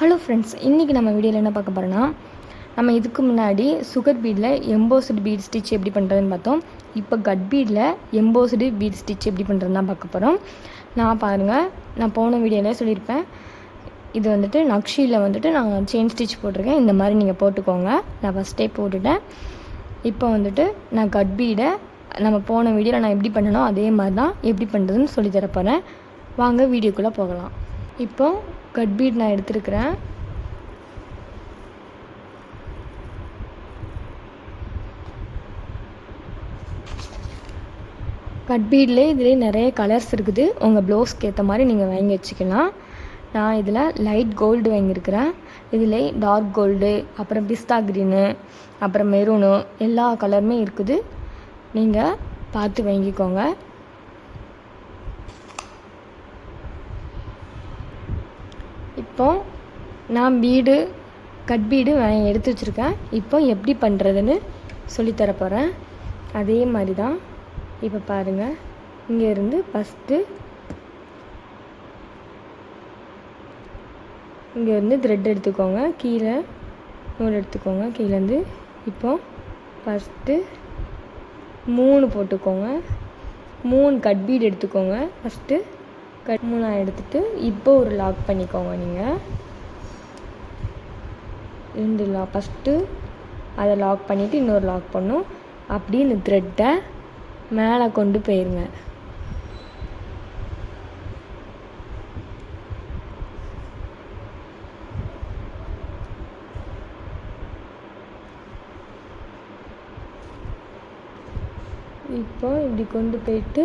Hello friends இன்றைக்கி நம்ம வீடியோவில் என்ன பார்க்க போகிறோன்னா நம்ம இதுக்கு முன்னாடி சுகர் பீடில் எம்போஸ்டு பீட் ஸ்டிச் எப்படி பண்ணுறதுன்னு பார்த்தோம். இப்போ கட் பீடில் எம்போஸ்டு பீட் ஸ்டிச் எப்படி பண்ணுறதுன்னு தான் பார்க்க போகிறோம் நான் பாருங்கள் நான் போன வீடியோவில் சொல்லியிருப்பேன். இது வந்துட்டு நக்ஷியில் வந்துட்டு நான் செயின் ஸ்டிச் போட்டிருக்கேன். இந்த மாதிரி நீங்கள் போட்டுக்கோங்க. நான் ஃபஸ்ட்டே போட்டுட்டேன். இப்போ வந்துட்டு நான் கட் பீடை நம்ம போன வீடியோவில் நான் எப்படி பண்ணனோ அதே மாதிரி தான் எப்படி பண்ணுறதுன்னு சொல்லி தரப்போகிறேன் வாங்க வீடியோக்குள்ளே போகலாம். இப்போ கட் பீட் நான் எடுத்துருக்கிறேன். கட் பீட்லே இதிலே நிறைய கலர்ஸ் இருக்குது. உங்கள் ப்ளவுஸ்க்கு ஏற்ற மாதிரி நீங்கள் வாங்கி வச்சுக்கலாம். நான் இதில் லைட் கோல்டு வாங்கியிருக்கிறேன். இதில் டார்க் கோல்டு அப்புறம் பிஸ்தா க்ரீனு அப்புறம் மெரூனு எல்லா கலருமே இருக்குது. நீங்கள் பார்த்து வாங்கிக்கோங்க. இப்போ நான் பீடு கட் பீடு நான் எடுத்து வச்சுருக்கேன். இப்போ எப்படி பண்ணுறதுன்னு சொல்லித்தர போகிறேன் அதே மாதிரி தான் இப்போ பாருங்கள் இங்கேருந்து ஃபஸ்ட்டு இங்கேருந்து த்ரெட் எடுத்துக்கோங்க. கீழே நூல் எடுத்துக்கோங்க. கீழேருந்து இப்போ ஃபஸ்ட்டு மூணு போட்டுக்கோங்க. மூணு கட்பீடு எடுத்துக்கோங்க. ஃபஸ்ட்டு கட் மூணாக எடுத்துகிட்டு இப்போ ஒரு லாக் பண்ணிக்கோங்க நீங்கள் ரெண்டு லாக் ஃபஸ்ட்டு அதை லாக் பண்ணிவிட்டு இன்னொரு லாக் பண்ணும். அப்படியே இந்த த்ரெட்டை மேலே கொண்டு போயிருங்க. இப்போ இப்படி கொண்டு போயிட்டு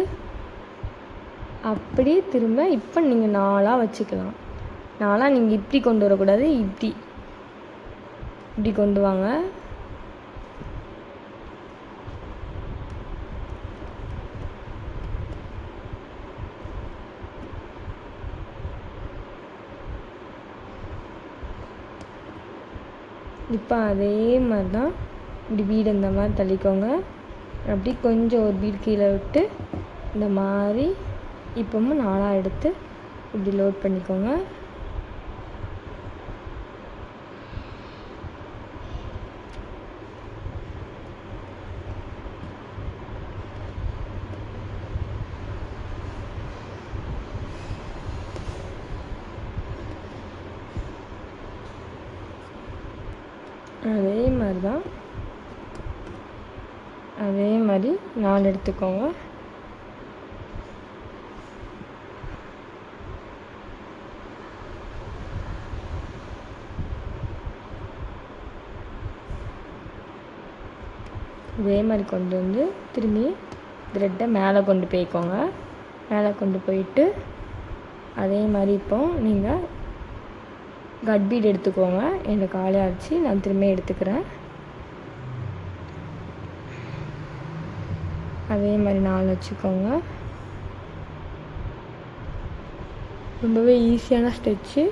அப்படியே திரும்ப இப்போ நீங்கள் நாலாக வச்சுக்கலாம். நாலாக நீங்கள் இப்படி கொண்டு வரக்கூடாது இப்படி இப்படி கொண்டு வாங்க. இப்போ அதே மாதிரி தான் இப்படி வீடு இந்த மாதிரி தள்ளிக்கோங்க. அப்படி கொஞ்சம் ஒரு வீடு கீழே விட்டு இந்த மாதிரி இப்போவும் நாலாக எடுத்து இப்படி லோட் பண்ணிக்கோங்க. அதே மாதிரி தான் அதே மாதிரி நாலு எடுத்துக்கோங்க இதே மாதிரி கொண்டு வந்து திரும்பி த்ரெட்டை மேலே கொண்டு போய்க்கோங்க. மேலே கொண்டு போயிட்டு அதே மாதிரி இப்போ நீங்கள் கட் பீட் எடுத்துக்கோங்க. எனக்கு காலியாகிடுச்சு நான் திரும்ப எடுத்துக்கிறேன். அதே மாதிரி நாலு வச்சுக்கோங்க. ரொம்பவே ஈஸியான ஸ்டெச்சு.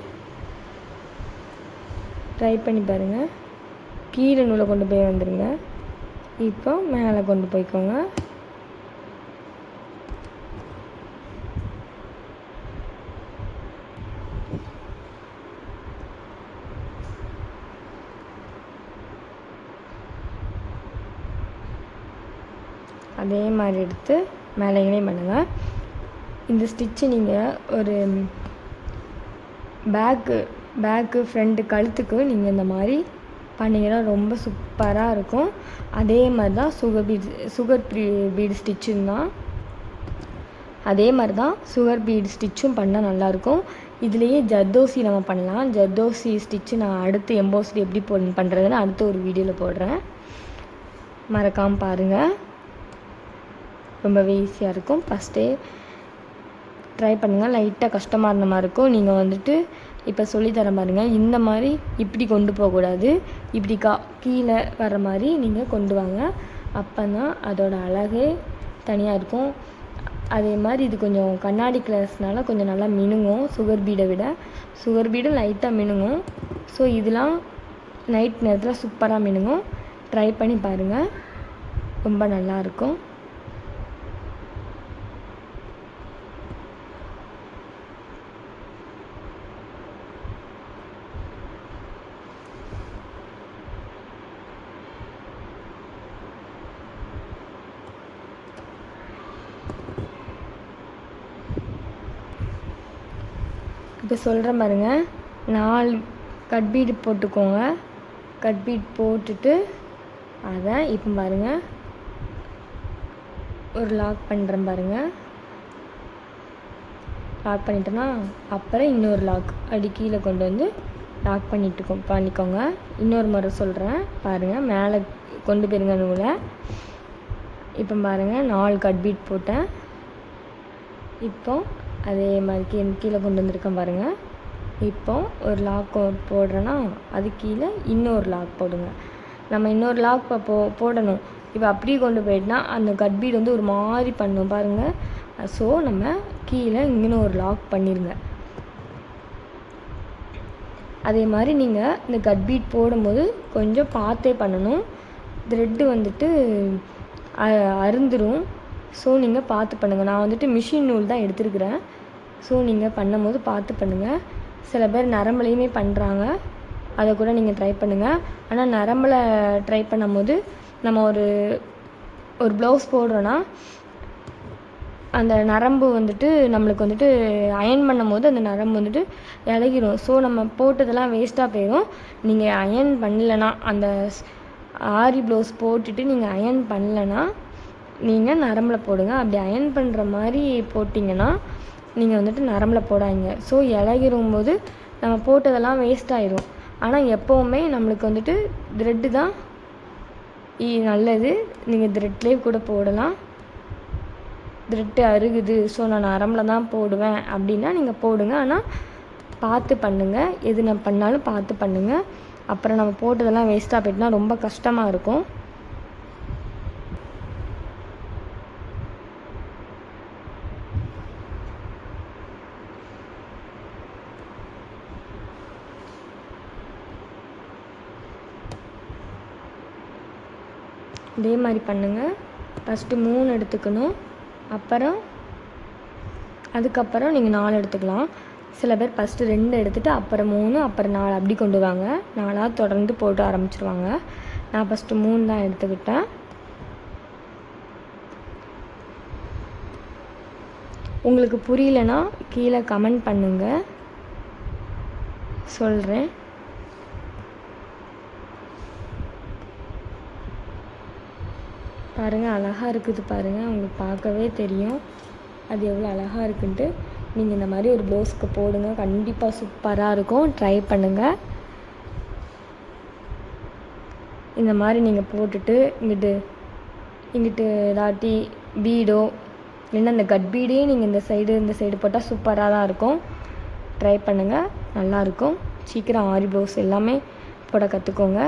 ட்ரை பண்ணி பாருங்கள் கீழே நூலை கொண்டு போய் வந்துடுங்க இப்போ மேலே கொண்டு போய்க்கோங்க. அதே மாதிரி எடுத்து மேலேயும் பண்ணுங்கள் இந்த ஸ்டிச்சு நீங்கள் ஒரு பேக்கு பேக்கு ஃப்ரண்ட்டு கழுத்துக்கு நீங்கள் இந்த மாதிரி பண்ணிங்கன்னா ரொம்ப சூப்பராக இருக்கும். அதே மாதிரி தான் sugar bead sugar free bead ஸ்டிச்சும் தான். அதே மாதிரி தான் சுகர் பீடு ஸ்டிச்சும் பண்ணால் நல்லாயிருக்கும் இதுலேயே ஜர்தோசி நம்ம பண்ணலாம். ஜர்தோசி ஸ்டிச்சு நான் அடுத்து எம்போசரி எப்படி போ பண்ணுறதுன்னு அடுத்த ஒரு வீடியோவில் போடுறேன். மறக்காமல் பாருங்கள் ரொம்பவே ஈஸியாக இருக்கும். ஃபஸ்ட்டே ட்ரை பண்ணுங்கள் லைட்டாக கஷ்டமாக இருந்த மாதிரி இருக்கும். நீங்கள் வந்துட்டு இப்போ சொல்லித்தர பாருங்க. இந்த மாதிரி இப்படி கொண்டு போகக்கூடாது இப்படி கா கீழே வர மாதிரி நீங்கள் கொண்டு வாங்க. அப்போ தான் அதோட அழகே தனியாக இருக்கும். அதே மாதிரி இது கொஞ்சம் கண்ணாடி கிளாஸ்னால கொஞ்சம் நல்லா மினுங்கும். சுகர் பீடை விட சுகர் பீடு லைட்டாக மினுங்கும். ஸோ இதெல்லாம் நைட் நேரத்தில் சூப்பராக மினுங்கும். ட்ரை பண்ணி பாருங்கள் ரொம்ப நல்லாயிருக்கும் இப்போ சொல்கிறேன் பாருங்கள் நாலு கட்பீடு போட்டுக்கோங்க. கட் பீட் போட்டுட்டு அதை இப்போ பாருங்கள் ஒரு லாக் பண்ணுறேன் பாருங்கள் லாக் பண்ணிட்டேன்னா அப்புறம் இன்னொரு லாக் அடி கீழே கொண்டு வந்து லாக் பண்ணிட்டு பண்ணிக்கோங்க. இன்னொரு முறை சொல்கிறேன் பாருங்கள் மேலே கொண்டு போயிருங்க நூலை இப்போ பாருங்கள் நாலு கட் பீட் போட்டேன். இப்போ அதே மாதிரி கீழே கொண்டு வந்திருக்கேன் பாருங்கள் இப்போ ஒரு லாக் போடுறேன்னா அது கீழே இன்னொரு லாக் போடுங்க. நம்ம இன்னொரு லாக் போ போடணும். இப்போ அப்படியே கொண்டு போயிட்டுனா அந்த கட்பீடு வந்து ஒரு மாதிரி பண்ணும் பாருங்கள் ஸோ நம்ம கீழே இங்கேன்னு ஒரு லாக் பண்ணிடுங்க அதே மாதிரி நீங்கள் இந்த கட்பீட் போடும்போது கொஞ்சம் பார்த்தே பண்ணணும். த்ரெட்டு வந்துட்டு அருந்துரும். ஸோ நீங்கள் பார்த்து பண்ணுங்கள் நான் வந்துட்டு மிஷின் நூல் தான் எடுத்துருக்குறேன். ஸோ நீங்கள் பண்ணும்போது பார்த்து பண்ணுங்கள் சில பேர் நரம்புலையுமே பண்ணுறாங்க அதை கூட நீங்கள் ட்ரை பண்ணுங்கள் ஆனால் நரம்பில் ட்ரை பண்ணும்போது நம்ம ஒரு ஒரு ப்ளவுஸ் போடுறோன்னா அந்த நரம்பு வந்துட்டு நம்மளுக்கு வந்துட்டு அயன் பண்ணும் போது அந்த நரம்பு வந்துட்டு இலகிரும். ஸோ நம்ம போட்டதெல்லாம் வேஸ்ட்டாக போயிடும் நீங்கள் அயன் பண்ணலனா அந்த ஆரி ப்ளவுஸ் போட்டுட்டு நீங்கள் அயன் பண்ணலனா நீங்கள் நரம்பில் போடுங்க. அப்படி அயன் பண்ணுற மாதிரி போட்டிங்கன்னா நீங்கள் வந்துட்டு நரம்பில் போடாதீங்க. ஸோ இலகிரும்போது நம்ம போட்டதெல்லாம் வேஸ்ட் ஆயிரும். ஆனால் எப்போவுமே நம்மளுக்கு வந்துட்டு த்ரெட்டு தான் நல்லது. நீங்கள் த்ரெட்லேயே கூட போடலாம். த்ரெட்டு அருகுது. ஸோ நான் நரம்பில் தான் போடுவேன் அப்படின்னா நீங்கள் போடுங்க. ஆனால் பார்த்து பண்ணுங்கள் எது நான் பண்ணாலும் பார்த்து பண்ணுங்கள் அப்புறம் நம்ம போட்டதெல்லாம் வேஸ்ட்டாக போயிட்டுனா ரொம்ப கஷ்டமாக இருக்கும். இதே மாதிரி பண்ணுங்கள் ஃபஸ்ட்டு மூணு எடுத்துக்கணும். அப்புறம் அதுக்கப்புறம் நீங்கள் நாலு எடுத்துக்கலாம். சில பேர் ஃபஸ்ட்டு ரெண்டு எடுத்துகிட்டு அப்புறம் மூணு அப்புறம் நாலு அப்படி கொண்டு வாங்க. நாலாக தொடர்ந்து போட்டு ஆரம்பிச்சிருவாங்க. நான் ஃபஸ்ட்டு மூணு தான் எடுத்துக்கிட்டேன். உங்களுக்கு புரியலனா கீழே கமெண்ட் பண்ணுங்கள் சொல்கிறேன் பாருங்கள் அழகாக இருக்குது பாருங்கள் உங்களுக்கு பார்க்கவே தெரியும். அது எவ்வளோ அழகாக இருக்குன்ட்டு. நீங்கள் இந்த மாதிரி ஒரு ப்ளவுஸ்க்கு போடுங்க. கண்டிப்பாக சூப்பராக இருக்கும். ட்ரை பண்ணுங்கள் இந்த மாதிரி நீங்கள் போட்டுட்டு இங்கிட்டு இங்கிட்டு இதாட்டி பீடோ இல்லைன்னா அந்த கட் பீடே நீங்கள் இந்த சைடு இந்த சைடு போட்டால் சூப்பராக தான் இருக்கும். ட்ரை பண்ணுங்கள் நல்லாயிருக்கும் சீக்கிரம் ஆரி ப்ளவுஸ் எல்லாமே போட கற்றுக்கோங்க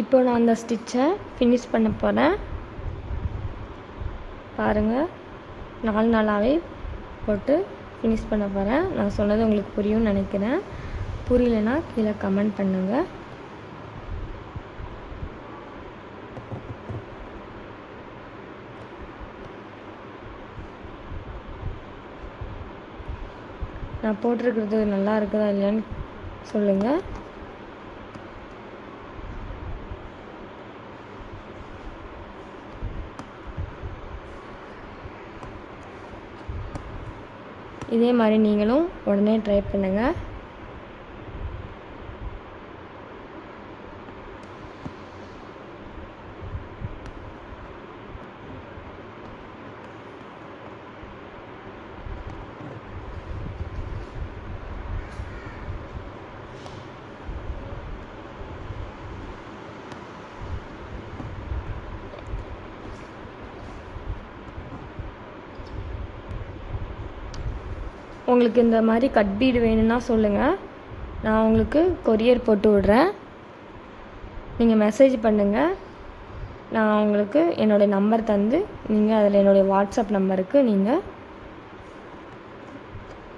இப்போ நான் அந்த ஸ்டிச்சை ஃபினிஷ் பண்ண போகிறேன் பாருங்கள் நாலு நாளாகவே போட்டு ஃபினிஷ் பண்ண போகிறேன் நான் சொன்னது உங்களுக்கு புரியும்னு நினைக்கிறேன். புரியலனா கீழே கமெண்ட் பண்ணுங்கள் நான் போட்டிருக்கிறது நல்லா இருக்குதா இல்லையான்னு சொல்லுங்கள் இதே மாதிரி நீங்களும் உடனே ட்ரை பண்ணுங்கள் உங்களுக்கு இந்த மாதிரி கட் பீடு வேணும்னா சொல்லுங்கள் நான் உங்களுக்கு கொரியர் போட்டு விட்றேன். நீங்கள் மெசேஜ் பண்ணுங்கள் நான் உங்களுக்கு என்னுடைய நம்பர் தந்து நீங்கள் அதில் என்னுடைய வாட்ஸ்அப் நம்பருக்கு நீங்கள்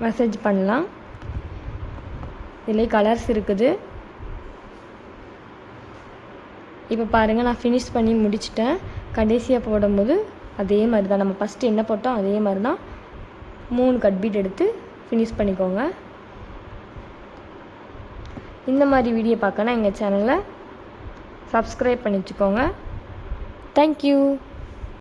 மெசேஜ் பண்ணலாம். இதில் கலர்ஸ் இருக்குது. இப்போ பாருங்கள் நான் ஃபினிஷ் பண்ணி முடிச்சிட்டேன். கடைசியாக போடும்போது அதே மாதிரி தான் நம்ம ஃபஸ்ட்டு என்ன போட்டோம் அதே மாதிரி தான் மூணு கட் பீட் எடுத்து ஃபினிஷ் பண்ணிக்கோங்க. இந்த மாதிரி வீடியோ பார்க்கணும் எங்கள் சேனலை சப்ஸ்கிரைப் பண்ணி வச்சுக்கோங்க தேங்க்யூ